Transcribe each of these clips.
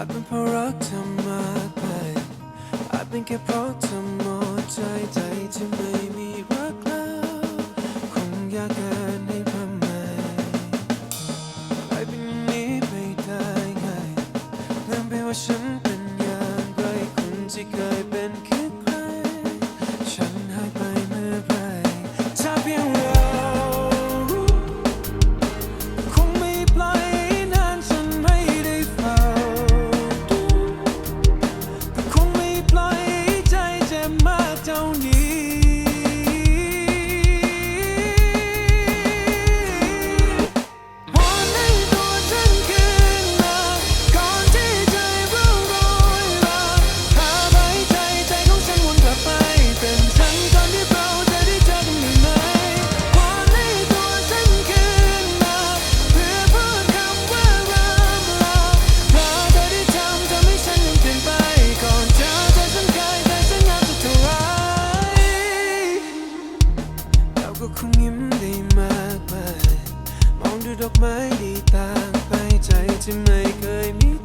I've been เพราะรักเธอมาไป I've been แค่เพราะเธอหมดใจใจที่ไม่มีรักแล้วคงยากเกินให้ทำไมไอ้เป็นอย่างนี้ไม่ได้ไงลืมไปว่าฉัน ดูดอกไม้ดีต่างไปใจที่ไม่เคยมี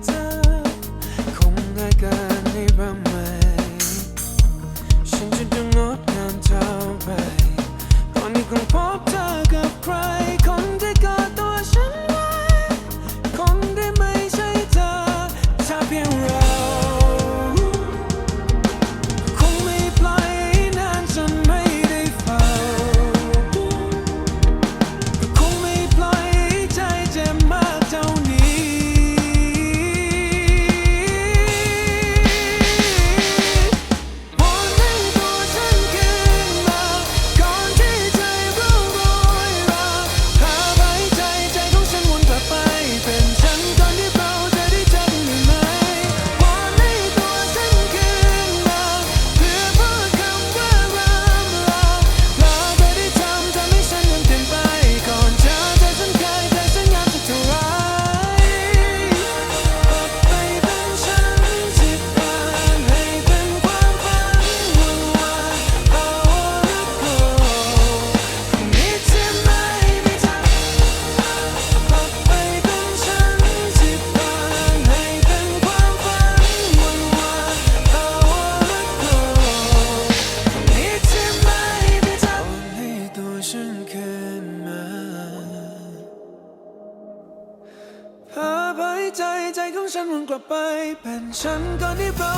ใจใจของฉันมันกลับไป เป็นฉันก็ได้เบา